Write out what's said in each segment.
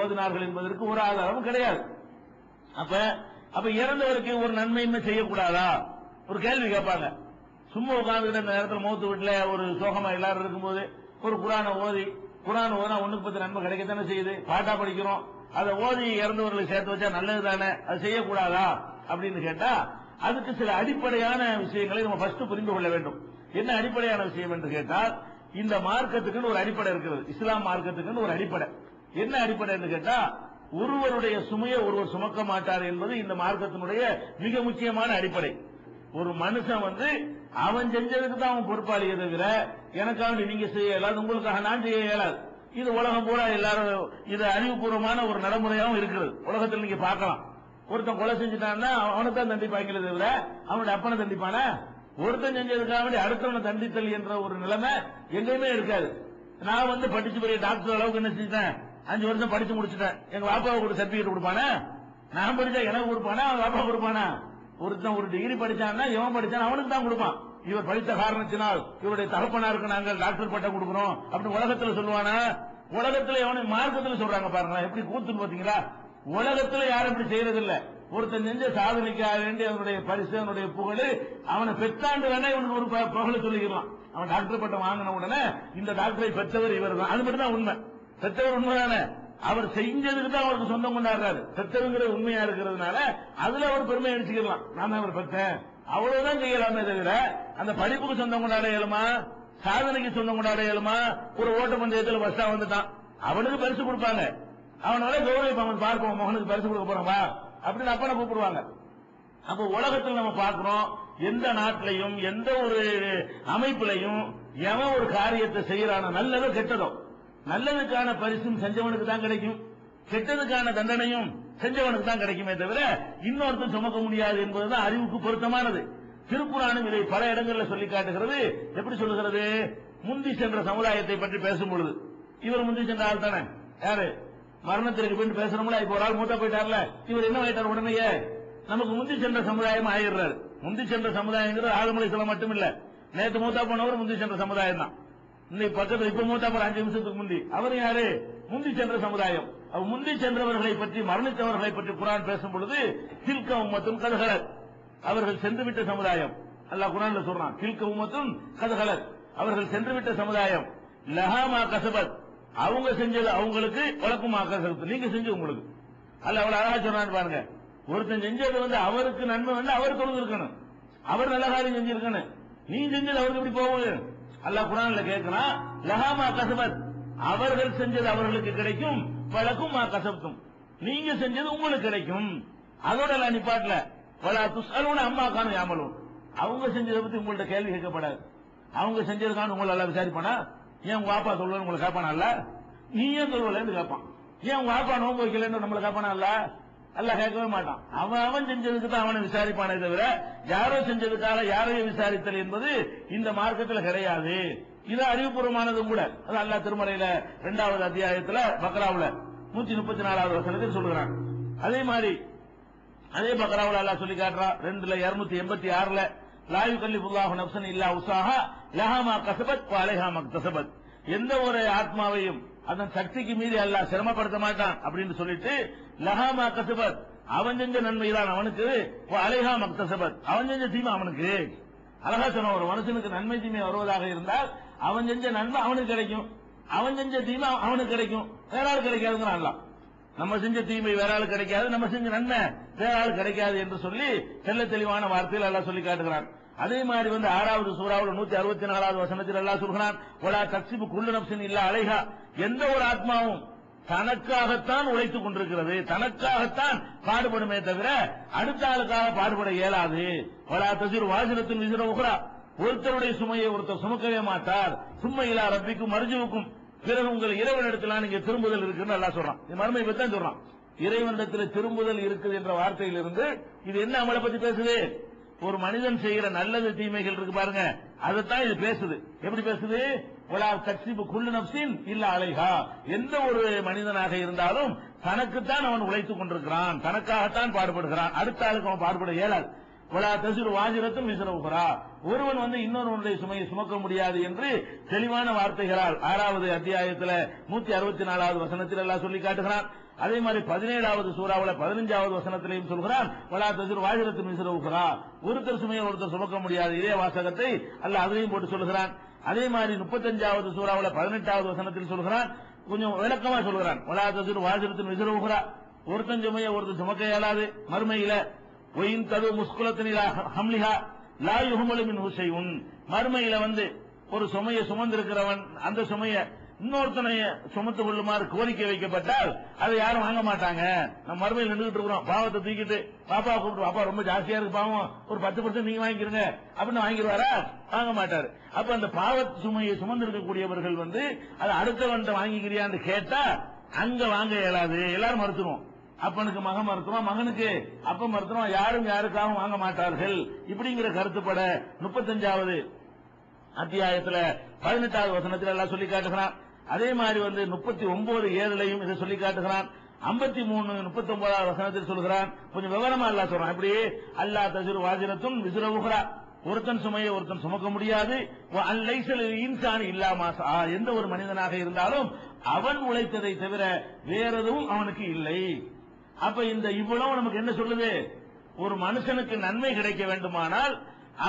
ஓதினார்கள் என்பதற்கு ஒரு ஆதாரமும் கிடையாது. அப்ப அப்ப இறந்தவருக்கு ஒரு நன்மையுமே செய்யக்கூடாதா? ஒரு கேள்வி கேட்பாங்க. சும்மா உட்கார்ந்துட்டு இந்த நேரத்தில் மூத்து வீட்டுல ஒரு சோகமா எல்லாரும் இருக்கும்போது ஒரு குரானை ஓதி குரான் ஓதினா ஒண்ணுக்கு பத்து நன்மை கிடைக்கத்தானே செய்யுது. பாட்டா படிக்கிறோம். அதை ஓதி இறந்தவர்களை சேர்த்து வச்சா நல்லது தானே? அது செய்யக்கூடாதா? அப்படின்னு கேட்டா அதுக்கு சில அடிப்படையான விஷயங்களை நம்ம ஃபர்ஸ்ட் புரிந்து கொள்ள வேண்டும். என்ன அடிப்படையான விஷயம் என்று கேட்டால் இந்த மார்க்கத்துக்குன்னு ஒரு அடிப்படை இருக்கிறது இஸ்லாம் மார்க்கத்துக்குன்னு ஒரு அடிப்படை. என்ன அடிப்படை கேட்டா ஒருவருடைய சுமையை ஒருவர் சுமக்க மாட்டார் என்பது இந்த மார்க்கத்தினுடைய மிக முக்கியமான அடிப்படை. ஒரு மனுஷன் வந்து அவன் செஞ்சதுக்கு தான் அவன் பொறுப்பாளியை தவிர எனக்காக நீங்க செய்ய இயலாது உங்களுக்காக நான் செய்ய இயலாது. இது உலகம் பூரா எல்லாரும் இது அறிவுபூர்வமான ஒரு நடைமுறையாகவும் இருக்கிறது. உலகத்தில் நீங்க பார்க்கலாம். ஒருத்தன் கொலை செஞ்சுட்டான்னா அவனை தான் தண்டிப்பாங்களே தவிர அவனுடைய அப்பனை தண்டிப்பானா? ஒருத்தன் செஞ்சதுக்காக வேண்டி அடுத்தவனை தண்டித்தல் என்ற ஒரு நிலைமை எங்கேயுமே இருக்காது. நான் வந்து படிச்சு பெரிய டாக்டர் அளவுக்கு என்ன செஞ்சேன் அஞ்சு வருஷம் படிச்சு முடிச்சுட்டேன். எங்க பாப்பாவை கூட சர்டிபிகேட் கொடுப்பானே? நான் படிச்சா எனக்கு கொடுப்பானா? அவன் பாப்பா கொடுப்பானா? ஒருத்தன் ஒரு டிகிரி படிச்சான்னா இவன் படிச்சான் அவனுக்கு தான் கொடுப்பான். இவர் படித்த காரணத்தினால் இவருடைய தகப்பனாருக்கு நாங்கள் டாக்டர் பட்டம் கொடுக்கிறோம் அப்படின்னு உலகத்துல சொல்லுவானா? உலகத்துல எவனை மார்க்கத்துல சொல்றாங்க பாருங்களா? எப்படி கூத்துன்னு பாத்தீங்களா? உலகத்துல யாரும் இப்படி செய்யறது இல்ல ஒருத்தன் செஞ்ச சாதனைக்காக வேண்டி அவனுடைய பரிசு அவனுடைய புகழ் அவனை பெற்றாண்டு வேணா இவனுக்கு ஒரு ப- புகழை சொல்லிக்கலாம் அவன் டாக்டர் பட்டம் வாங்கின உடனே இந்த டாக்டரை பெற்றவர் இவர் தான் அது மட்டும் தான் உண்மை. செத்தவர் உண்மைதானே அவர் செஞ்சதுக்கு தான் அவருக்கு சொந்தம் கொண்டாடுறாரு. செத்தவங்கிற உண்மையா இருக்கிறதுனால அதுல அவர் பெருமை அடிச்சுக்கலாம் நான் அவர் பெற்றேன். அவ்வளவுதான் செய்யலாமே தவிர அந்த படிப்புக்கு சொந்தம் கொண்டாட இயலுமா? சாதனைக்கு சொந்தம் கொண்டாட இயலுமா? ஒரு ஓட்ட பந்தயத்தில் பஸ்டா வந்துட்டான். அவனுக்கு பரிசு கொடுப்பாங்க. அவனால கௌரவிப்பாங்க பார்ப்போம் மகனுக்கு பரிசு கொடுக்க போறோமா அப்படின்னு அப்பனை கூப்பிடுவாங்க. அப்ப உலகத்தில் நம்ம பார்க்கிறோம் எந்த நாட்டிலையும் எந்த ஒரு அமைப்பிலையும் எவன் ஒரு காரியத்தை செய்யறான நல்லதோ கெட்டதோ நல்லதுக்கான பரிசும் செஞ்சவனுக்கு தான் கிடைக்கும். கெட்டதுக்கான தண்டனையும் செஞ்சவனுக்கு தான் கிடைக்குமே தவிர இன்னொருத்தன் சுமக்க முடியாது என்பதுதான் அறிவுக்கு பொருத்தமானது. திருப்புராணம் இதை பல இடங்களில் சொல்லி காட்டுகிறது. எப்படி சொல்லுகிறது? முந்தி சென்ற சமுதாயத்தை பற்றி பேசும் பொழுது இவர் முந்தி சென்ற ஆள் தானே? யாரு? மரணத்திற்கு பின் பேசுறோம்ல இப்ப ஒரு ஆள் மூத்தா போயிட்டார்ல? இவர் என்ன ஆயிட்டார் உடனேயே நமக்கு முந்தி சென்ற சமுதாயம் ஆயிடுறாரு. முந்தி சென்ற சமுதாயங்கிறது ஆளுமலை சில மட்டும் இல்ல நேற்று மூத்தா போனவர் முந்தி சென்ற சமுதாயம் தான் இன்னைக்கு பக்கத்தில் இப்ப மூத்தா போற அஞ்சு நிமிஷத்துக்கு முந்தி. அவர் யாரு? முந்தி சென்ற சமுதாயம். அவர் முந்தி சென்றவர்களை பற்றி மரணித்தவர்களை பற்றி குரான் பேசும் பொழுது தில்க உம்மத்தும் கதகலர் அவர்கள் சென்றுவிட்ட சமுதாயம். அல்லாஹ் குரான்ல சொல்றான் தில்க உம்மத்தும் கதகலர் அவர்கள் சென்றுவிட்ட சமுதாயம். லஹாமா கசபத். அவங்க செஞ்சது அவங்களுக்கு வழக்குமா கசபத் நீங்க செஞ்சு உங்களுக்கு. அல்ல அவ்வளவு அழகா சொன்னான்னு பாருங்க. ஒருத்தன் செஞ்சது வந்து அவருக்கு நன்மை வந்து அவர் தொழுது இருக்கணும். அவர் நல்ல காரியம் செஞ்சிருக்கணும். நீ செஞ்சது அவருக்கு எப்படி போகுது அல்லாஹ் குரான்ல கேட்கிறான் லஹாமா கசபத். அவர்கள் செஞ்சது அவர்களுக்கு கிடைக்கும் பழக்கும் மா கசப்தும். நீங்க செஞ்சது உங்களுக்கு கிடைக்கும். அதோட எல்லாம் நிப்பாட்டல பல துஷ்கலோட அம்மா காணும் யாமலும் அவங்க செஞ்சதை பத்தி உங்கள்ட்ட கேள்வி கேட்கப்படாது. அவங்க செஞ்சதுக்கான உங்களை எல்லாம் விசாரிப்பானா? ஏன் உங்க பாப்பா சொல்லுவேன் உங்களை கேட்பானா இல்ல? நீ ஏன் சொல்லுவலன்னு கேட்பான் ஏன் உங்க வாப்பா நோம்பு வைக்கலன்னு நம்மளை கேட்பானா இல்ல? அல்ல கேட்கவே மாட்டான். அவன் அவன் செஞ்சதுக்கு தான் அவனை விசாரிப்பானே தவிர யாரோ செஞ்சதுக்காக யாரையும் விசாரித்தல் என்பது இந்த மார்க்கத்தில் கிடையாது. இது அறிவுபூர்வமானதும் கூட. அது அல்லா திருமலையில இரண்டாவது அத்தியாயத்துல பக்ராவுல நூத்தி முப்பத்தி நாலாவது வசனத்தில் சொல்லுகிறான். அதே மாதிரி அதே பக்ராவுல அல்லாஹ் சொல்லி காட்டுறான் ரெண்டுல இருநூத்தி எண்பத்தி ஆறுல லாயு கல்லிபுல்லாஹு நப்சன் இல்லா உசாஹா லஹாமா கசபத் அலைஹா கசபத். எந்த ஒரு ஆத்மாவையும் அதன் சக்திக்கு மீறி அல்ல சிரமப்படுத்த மாட்டான் அப்படின்னு சொல்லிட்டு லஹாமா கசபத். அவன் செஞ்ச நன்மைதான் அவனுக்கு. அலைஹா மக்தசபத். அவன் செஞ்ச தீமை அவனுக்கு. அழகா சொன்ன ஒரு மனுஷனுக்கு நன்மை தீமை வருவதாக இருந்தால் அவன் செஞ்ச நன்மை அவனுக்கு கிடைக்கும். அவன் செஞ்ச தீமை அவனுக்கு கிடைக்கும். வேற ஆள் கிடைக்காதுங்கிறான் நம்ம செஞ்ச தீமை வேற ஆள் கிடைக்காது நம்ம செஞ்ச நன்மை வேற ஆள் கிடைக்காது என்று சொல்லி தெல்ல தெளிவான வார்த்தையில் எல்லாம் சொல்லி காட்டுகிறான். அதே மாதிரி வந்து ஆறாவது சூறாவில் நூத்தி அறுபத்தி நாலாவது வசனத்தில் எல்லாம் சொல்கிறான் ஒலா தக்சிபு குள்ளு நப்சின் இல்ல அலைகா எந்த ஒரு ஆத்மாவும் தனக்காகத்தான் உழைத்துக் கொண்டிருக்கிறது தனக்காகத்தான் பாடுபடுமே தவிர அடுத்த ஆளுக்காக பாடுபட இயலாது. ஒலா தசிர் வாசனத்தின் விசிற உகரா. ஒருத்தருடைய சுமையை ஒருத்தர் சுமக்கவே மாட்டார். சும்மையிலா ரப்பிக்கும் மருஜுவுக்கும். பிறகு உங்கள் இறைவனிடத்தில் நீங்க திரும்புதல் இருக்குன்னு நல்லா சொல்றான். மறுமை பத்தி தான் சொல்றான் இறைவனிடத்தில் திரும்புதல் இருக்குது என்ற வார்த்தையிலிருந்து இது என்ன அமலை பத்தி பேசுது? ஒரு மனிதன் செய்கிற நல்லது தீமைகள் இருக்கு பாருங்க. அதைத்தான் இது பேசுது. எப்படி பேசுது? ஒலா கட்சிப்பு குள்ளு நப்சின் இல்ல அலைஹா. எந்த ஒரு மனிதனாக இருந்தாலும் தனக்குத்தான் அவன் உழைத்துக் கொண்டிருக்கிறான். தனக்காகத்தான் பாடுபடுகிறான். அடுத்த ஆளுக்கு அவன் பாடுபட இயலாது. ஒலா தசிறு வாஜிரத்தும் விசிறவுகிறா ஒருவன் வந்து இன்னொருவனுடைய சுமையை சுமக்க முடியாது என்று தெளிவான வார்த்தைகளால் ஆறாவது அத்தியாயத்தில் நூத்தி அறுபத்தி நாலாவது வசனத்தில் எல்லாம் சொல்லி காட்டுகிறான். அதே மாதிரி பதினேழாவது சூறாவில் பதினஞ்சாவது வசனத்திலையும் சொல்கிறான் வலா தஜுர் வாஜிரத்து மிசுரவுகிறா ஒருத்தர் சுமையை ஒருத்தர் சுமக்க முடியாது. இதே வாசகத்தை அல்ல அதையும் போட்டு சொல்கிறான் அதே மாதிரி முப்பத்தஞ்சாவது சூறாவில் பதினெட்டாவது வசனத்தில் சொல்கிறான் கொஞ்சம் விளக்கமா சொல்கிறான் வலா தஜுர் வாஜிரத்து மிசுரவுகிறா ஒருத்தன் சுமையை ஒருத்தர் சுமக்க இயலாது. மறுமையில ஒயின் தது முஸ்குலத்தினா ஹம்லிஹா லா யுஹமலு மின் ஹுசையுன் மறுமையில வந்து ஒரு சுமையை சுமந்திருக்கிறவன் அந்த சுமையை இன்னொருத்தனைய சுமத்து கொள்ளுமாறு கோரிக்கை வைக்கப்பட்டால் அதை யாரும் வாங்க மாட்டாங்க. நம்ம மறுமையில் நின்றுட்டு இருக்கிறோம். பாவத்தை தூக்கிட்டு பாப்பா கூப்பிட்டு பாப்பா ரொம்ப ஜாஸ்தியா இருக்கு பாவம். ஒரு பத்து பர்சன்ட் நீங்க வாங்கிக்கிறங்க. அப்படின்னு வாங்கிடுவாரா? வாங்க மாட்டாரு. அப்ப அந்த பாவ சுமையை சுமந்து இருக்கக்கூடியவர்கள் வந்து அதை அடுத்தவன்ட்ட வாங்கிக்கிறியான்னு கேட்டா அங்க வாங்க இயலாது. எல்லாரும் மறுத்துருவோம். அப்பனுக்கு மகன் மருத்துவம் மகனுக்கு அப்ப மருத்துவம் யாரும் யாருக்காகவும் வாங்க மாட்டார்கள். இப்படிங்கிற கருத்துப்பட முப்பத்தஞ்சாவது அத்தியாயத்துல பதினெட்டாவது வசனத்தில் எல்லாம் சொல்லி காட்டுகிறான். அதே மாதிரி வந்து முப்பத்தி ஒன்பது ஏழுலையும் இதை சொல்லி காட்டுகிறான். ஐம்பத்தி மூணு முப்பத்தி ஒன்பதாவது வசனத்தில் சொல்கிறான். கொஞ்சம் விவரமா அல்லா சொல்றான். இப்படி அல்லா தஜுர் வாஜினத்தும் விசுரவுகிறா ஒருத்தன் சுமையை ஒருத்தன் சுமக்க முடியாது. இன்சான் இல்லாம எந்த ஒரு மனிதனாக இருந்தாலும் அவன் உழைத்ததை தவிர வேற எதுவும் அவனுக்கு இல்லை. அப்ப இந்த இவ்வளவு நமக்கு என்ன சொல்லுது? ஒரு மனுஷனுக்கு நன்மை கிடைக்க வேண்டுமானால்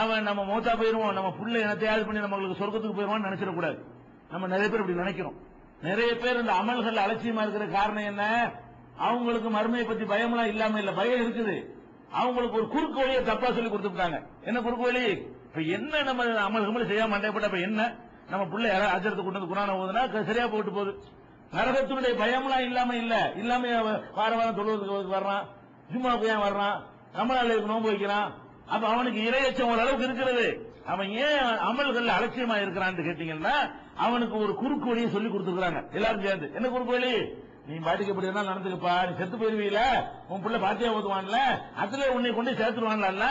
அவன் நம்ம மூத்தா போயிருவோம் நம்ம புள்ள இனத்தையாவது பண்ணி நம்மளுக்கு சொர்க்கத்துக்கு போயிருவான்னு நினைச்சிடக்கூடாது. நம்ம நிறைய பேர் இப்படி நினைக்கிறோம். நிறைய பேர் இந்த அமல்கள் அலட்சியமா இருக்கிற காரணம் என்ன? அவங்களுக்கு மறுமையை பத்தி பயம்லாம் இல்லாம இல்ல பயம் இருக்குது. அவங்களுக்கு ஒரு குறுக்கு வழியை தப்பா சொல்லி கொடுத்துட்டாங்க. என்ன குறுக்கு வழி? இப்ப என்ன நம்ம அமல் கமல் செய்யாம மண்டைப்பட்ட இப்ப என்ன? நம்ம பிள்ளை யாராவது அஜரத்தை கொண்டு வந்து குரான ஓதுனா சரியா போட்டு போகுது. நரகத்தினுடைய பயம்லாம் இல்லாம இல்ல. இல்லாம வார வாரம் தொழுவதுக்கு வர்றான். சும்மா ஏன் வர்றான்? ரமணாளுக்கு நோன்பு வைக்கிறான். அப்ப அவனுக்கு இரையச்சம் ஓரளவுக்கு இருக்கிறது. அவன் ஏன் அமல்கள் அலட்சியமா இருக்கிறான்னு கேட்டீங்கன்னா அவனுக்கு ஒரு குறுக்கு வழியை சொல்லி கொடுத்துருக்காங்க எல்லாரும் சேர்ந்து. என்ன குறுக்கு வழி? நீ பாட்டுக்கு எப்படி இருந்தாலும் நடந்துக்கப்பா. நீ செத்து போயிருவீல உன் பிள்ளை பாத்தியா ஓதுவான்ல அதுல உன்னை கொண்டு சேர்த்துருவான்ல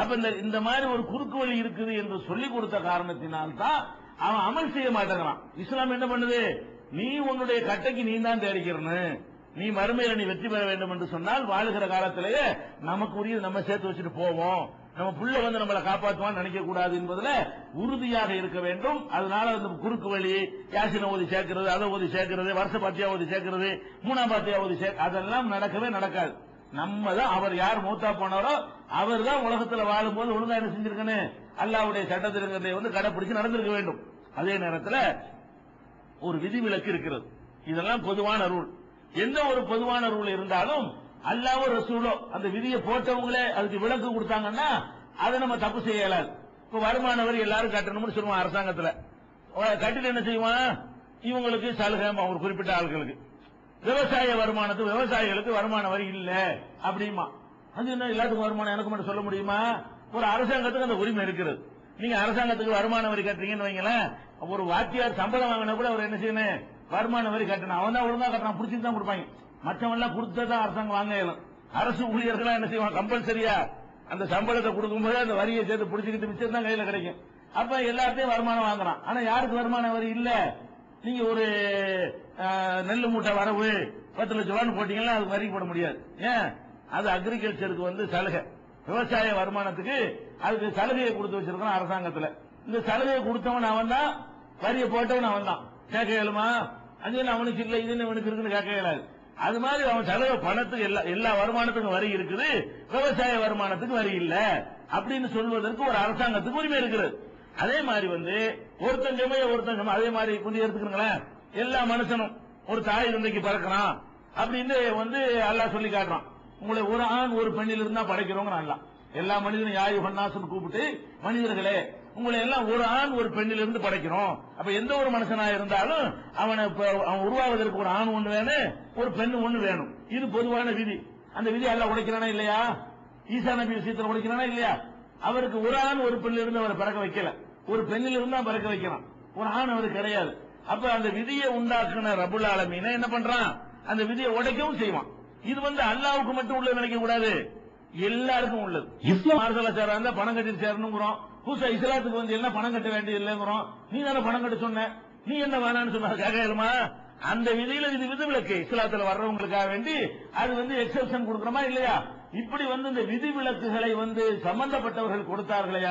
அப்ப இந்த இந்த மாதிரி ஒரு குறுக்கு வழி இருக்குது என்று சொல்லி கொடுத்த காரணத்தினால்தான் அவன் அமல் செய்ய மாட்டேங்கிறான். இஸ்லாம் என்ன பண்ணுது? நீ உன்னுடைய கட்டைக்கு நீ தான் தேடிக்கிறன்னு. நீ மறுமையில நீ வெற்றி பெற வேண்டும் என்று சொன்னால் வாழுகிற காலத்திலேயே நமக்கு உரிய நம்ம சேர்த்து வச்சுட்டு போவோம். நம்ம புள்ள வந்து நம்மளை காப்பாற்றுவான்னு நினைக்க கூடாது என்பதுல உறுதியாக இருக்க வேண்டும். அதனால வந்து குறுக்கு வழி யாசின ஓதி சேர்க்கிறது அதை ஓதி சேர்க்கிறது வருஷ பாத்தியா ஓதி சேர்க்கிறது மூணாம் பாத்தியா ஓதி சேர்க்க அதெல்லாம் நடக்கவே நடக்காது. நம்ம தான் அவர் யார் மூத்தா போனாரோ அவர் தான் உலகத்துல வாழும்போது ஒழுங்கா என்ன செஞ்சிருக்கணும் அல்லாவுடைய சட்டத்திற்கு வந்து கடைபிடிச்சு நடந்திருக்க வேண்டும். அதே நேரத்தில் ஒரு விதிவிலக்கு இருக்கிறது. இதெல்லாம் பொதுவான ரூல். எந்த ஒரு பொதுவான ரூல் இருந்தாலும் அல்லாவோ ரசூலோ அந்த விதியை போட்டவங்களே அதுக்கு விலக்கு கொடுத்தாங்கன்னா அதை நம்ம தப்பு செய்ய இப்ப வருமான வரி எல்லாரும் கட்டணும்னு சொல்லுவான் அரசாங்கத்துல. கட்டிட்டு என்ன செய்வான்? இவங்களுக்கு சலுகை ஒரு குறிப்பிட்ட ஆள்களுக்கு. விவசாய வருமானத்துக்கு விவசாயிகளுக்கு வருமான வரி இல்ல அப்படிமா. அது என்ன எல்லாத்துக்கும் வருமானம் எனக்கு மட்டும் சொல்ல முடியுமா? ஒரு அரசாங்கத்துக்கு அந்த உரிமை இருக்கிறது. நீங்க அரசாங்கத்துக்கு வருமான வரி கட்டுறீங்கன்னு வைங்களேன் ஒரு வாத்தியார் சம்பளம் வாங்கினா கூட அவர் என்ன செய்யணும்? வருமான வரி கட்டணும். அவன் தான் ஒழுங்கா கட்டணும். பிடிச்சிட்டு தான் கொடுப்பாங்க. மற்றவன் கொடுத்ததா கொடுத்ததான் அரசாங்கம் வாங்க இயலும் அரசு ஊழியர்கள் என்ன செய்வாங்க? கம்பல்சரியா அந்த சம்பளத்தை கொடுக்கும்போது அந்த வரியை சேர்த்து பிடிச்சிக்கிட்டு மிச்சம் தான் கையில கிடைக்கும். அப்ப எல்லாத்தையும் வருமானம் வாங்குறான். ஆனா யாருக்கு வருமான வரி? இல்ல. நீங்க ஒரு நெல் மூட்டை வரவு பத்து லட்சம் ரூபான்னு போட்டீங்கன்னா அது வரி போட முடியாது. ஏன்? அது அக்ரிகல்ச்சருக்கு வந்து சலுகை. விவசாய வருமானத்துக்கு அதுக்கு சலுகையை கொடுத்து வச்சிருக்கோம் அரசாங்கத்துல. இந்த சலுகையை கொடுத்தவன் அவன் தான் வரியை போட்டவன் அவன் தான். கேட்க இயலுமா? அது அவனுக்கு இல்லை இது அவனுக்கு இருக்குன்னு கேட்க இயலாது. அது மாதிரி அவன் செலவு பணத்துக்கு எல்லா எல்லா வருமானத்துக்கும் வரி இருக்குது விவசாய வருமானத்துக்கு வரி இல்ல அப்படின்னு சொல்வதற்கு ஒரு அரசாங்கத்துக்கு உரிமை இருக்கிறது. அதே மாதிரி வந்து ஒருத்தன் ஜமைய ஒருத்தன் அதே மாதிரி கொஞ்சம் எடுத்துக்கிறீங்களேன் எல்லா மனுஷனும் ஒரு தாய் தந்தைக்கு பறக்கிறான் அப்படின்னு வந்து எல்லாம் சொல்லி காட்டுறான். உங்களை ஒரு ஆண் ஒரு பெண்ணில் இருந்தா படைக்கிறவங்க நல்லா எல்லா மனிதனும் யாயு பண்ணாசுன்னு கூப்பிட்டு மனிதர்களே உங்களை எல்லாம் ஒரு ஆண் ஒரு பெண்ணில் இருந்து படைக்கிறோம். அப்ப எந்த ஒரு மனுஷனா இருந்தாலும் அவனை அவன் உருவாவதற்கு ஒரு ஆண் ஒண்ணு வேணும் ஒரு பெண் ஒண்ணு வேணும். இது பொதுவான விதி. அந்த விதி எல்லாம் உடைக்கிறானா இல்லையா? ஈசா நபி விஷயத்தில் உடைக்கிறானா இல்லையா? அவருக்கு ஒரு ஆண் ஒரு பெண்ணில் இருந்து அவரை பிறக்க வைக்கல. ஒரு பெண்ணில் இருந்து தான் பிறக்க வைக்கிறான். ஒரு ஆண் அவருக்கு கிடையாது. அப்ப அந்த விதியை உண்டாக்குன ரபுல் ஆலமீன என்ன பண்றான்? அந்த விதியை உடைக்கவும் செய்வான். இது வந்து அல்லாவுக்கு மட்டும் உள்ளது நினைக்க கூடாது. எல்லாருக்கும் உள்ளது. இஸ்லாம் மார்சலா சேரா பணம் கட்டிட்டு சேரணுங்கிறோம். புதுசா இஸ்லாத்துக்கு வந்து என்ன பணம் கட்ட வேண்டியது இல்லைங்கிறோம் நீ தானே பணம் கட்ட சொன்ன. நீ என்ன வேணாம்னு சொன்ன? கேட்கலுமா அந்த விதியில இது விதிவிலக்கு. இஸ்லாத்துல வர்றவங்களுக்காக வேண்டி அது வந்து எக்ஸப்ஷன் கொடுக்கணுமா இல்லையா? இப்படி வந்து இந்த விதிவிலக்குகளை வந்து சம்பந்தப்பட்டவர்கள் கொடுத்தார்களே